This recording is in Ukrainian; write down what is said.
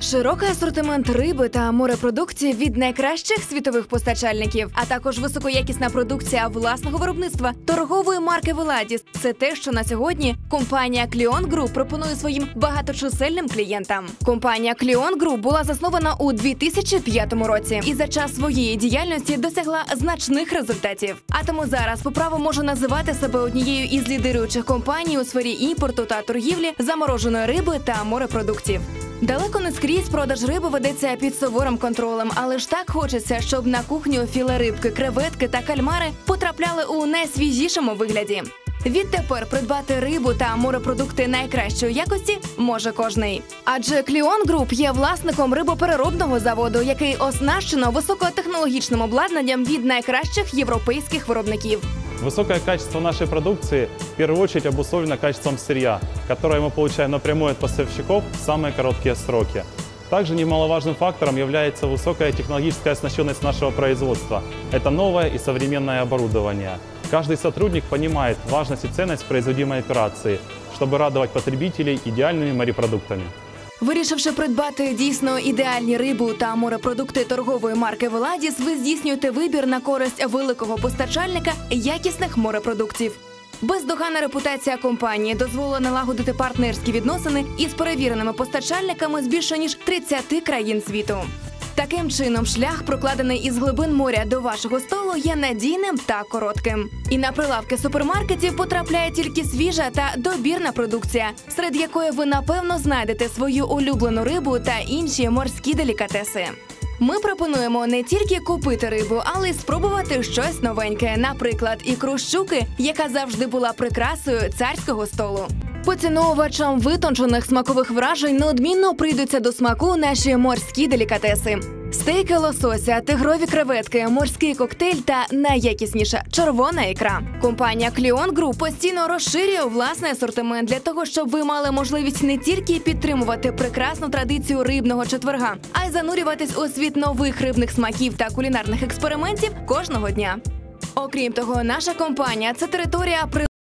Широкий асортимент риби та морепродуктів від найкращих світових постачальників, а також високоякісна продукція власного виробництва торгової марки Веладіс. Це те, що на сьогодні компанія Кліон Груп пропонує своїм багаточисельним клієнтам. Компанія Кліон Груп була заснована у 2005 році і за час своєї діяльності досягла значних результатів. А тому зараз по праву можу називати себе однією із лідируючих компаній у сфері імпорту та торгівлі замороженої риби та морепродуктів. Далеко не скрізь продаж риби ведеться під суворим контролем, але ж так хочеться, щоб на кухню філе рибки, креветки та кальмари потрапляли у найсвіжішому вигляді. Відтепер придбати рибу та морепродукти найкращої якості може кожний. Адже Кліон Груп є власником рибопереробного заводу, який оснащено високотехнологічним обладнанням від найкращих європейських виробників. Высокое качество нашей продукции в первую очередь обусловлено качеством сырья, которое мы получаем напрямую от поставщиков в самые короткие сроки. Также немаловажным фактором является высокая технологическая оснащенность нашего производства. Это новое и современное оборудование. Каждый сотрудник понимает важность и ценность производимой операции, чтобы радовать потребителей идеальными морепродуктами. Вирішивши придбати дійсно ідеальні рибу та морепродукти торгової марки Веладіс, ви здійснюєте вибір на користь великого постачальника якісних морепродуктів. Бездоганна репутація компанії дозволила налагодити партнерські відносини із перевіреними постачальниками з більше ніж 30 країн світу. Таким чином, шлях, прокладений із глибин моря до вашого столу, є надійним та коротким. І на прилавки супермаркетів потрапляє тільки свіжа та добірна продукція, серед якої ви напевно знайдете свою улюблену рибу та інші морські делікатеси. Ми пропонуємо не тільки купити рибу, але й спробувати щось новеньке, наприклад, ікру щуки, яка завжди була прикрасою царського столу. Поціновувачам витончених смакових вражень неодмінно прийдуться до смаку наші морські делікатеси. Стейки лосося, тигрові креветки, морський коктейль та найякісніша червона ікра. Компанія Кліон Груп постійно розширює власний асортимент для того, щоб ви мали можливість не тільки підтримувати прекрасну традицію рибного четверга, а й занурюватись у світ нових рибних смаків та кулінарних експериментів кожного дня. Окрім того, наша компанія це територія при